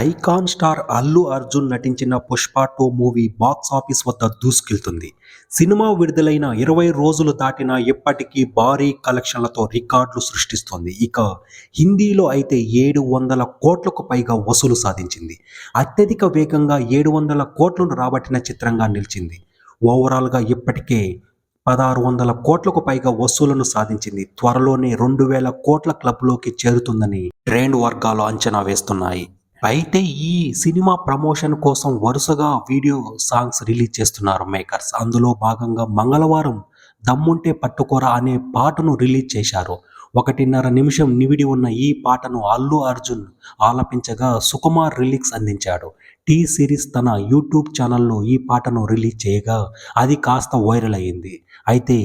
Icon star Allu Arjun నటించిన Pushpa two movie box office వద్ద దూసుకెళ్తుంది. సినిమా విడుదలైన ఇరవై రోజులు దాటినా ఇప్పటికీ భారీ కలెక్షన్లతో రికార్డులు సృష్టిస్తోంది. ఇక హిందీలో అయితే ఏడు వందల కోట్లకు పైగా వసూలు సాధించింది. అత్యధిక వేగంగా ఏడు వందల కోట్లను రాబట్టిన చిత్రంగా నిలిచింది. ఓవరాల్గా ఇప్పటికే పదహారు వందల కోట్లకు పైగా వసూలను సాధించింది. త్వరలోనే రెండు వేల కోట్ల క్లబ్లోకి చేరుతుందని ట్రేండ్ వర్గాలు అంచనా వేస్తున్నాయి. అయితే ఈ సినిమా ప్రమోషన్ కోసం వరుసగా వీడియో సాంగ్స్ రిలీజ్ చేస్తున్నారు మేకర్స్. అందులో భాగంగా మంగళవారం దమ్ముంటే పట్టుకోరా అనే పాటను రిలీజ్ చేశారు. ఒకటిన్నర నిమిషం నివిడి ఉన్న ఈ పాటను అల్లు అర్జున్ ఆలపించగా సుకుమార్ రిలీక్స్ అందించాడు. టీ సిరీస్ తన యూట్యూబ్ ఛానల్లో ఈ పాటను రిలీజ్ చేయగా అది కాస్త వైరల్ అయింది. అయితే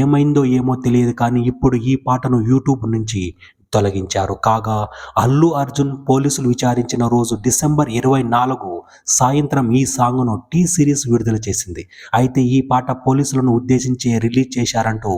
ఏమైందో ఏమో తెలియదు కానీ ఇప్పుడు ఈ పాటను యూట్యూబ్ నుంచి తొలగించారు. కాగా అల్లు అర్జున్ పోలీసులు విచారించిన రోజు డిసెంబర్ ఇరవై నాలుగు సాయంత్రం ఈ సాంగ్ను టీ సిరీస్ విడుదల చేసింది. అయితే ఈ పాట పోలీసులను ఉద్దేశించి రిలీజ్ చేశారంటూ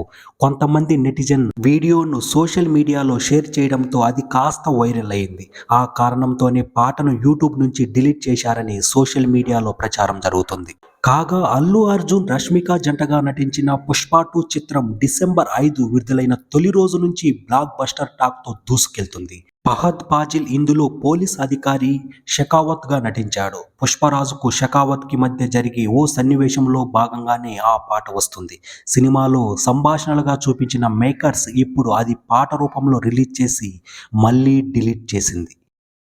కొంతమంది నెటిజన్ వీడియోను సోషల్ మీడియాలో షేర్ చేయడంతో అది కాస్త వైరల్ అయింది. ఆ కారణంతోనే పాటను యూట్యూబ్ నుంచి డిలీట్ చేశారని సోషల్ మీడియాలో ప్రచారం జరుగుతుంది. కాగా అల్లు అర్జున్ రష్మిక జంటగా నటించిన పుష్ప టూ చిత్రం డిసెంబర్ ఐదు విడుదలైన తొలి రోజు నుంచి బ్లాక్ బస్టర్ టాక్తో దూసుకెళ్తుంది. ఫహద్ పాజిల్ ఇందులో పోలీస్ అధికారి షెకావత్గా నటించాడు. పుష్పరాజుకు షెకావత్కి మధ్య జరిగే ఓ సన్నివేశంలో భాగంగానే ఆ పాట వస్తుంది. సినిమాలో సంభాషణలుగా చూపించిన మేకర్స్ ఇప్పుడు అది పాట రూపంలో రిలీజ్ చేసి మళ్ళీ డిలీట్ చేసింది.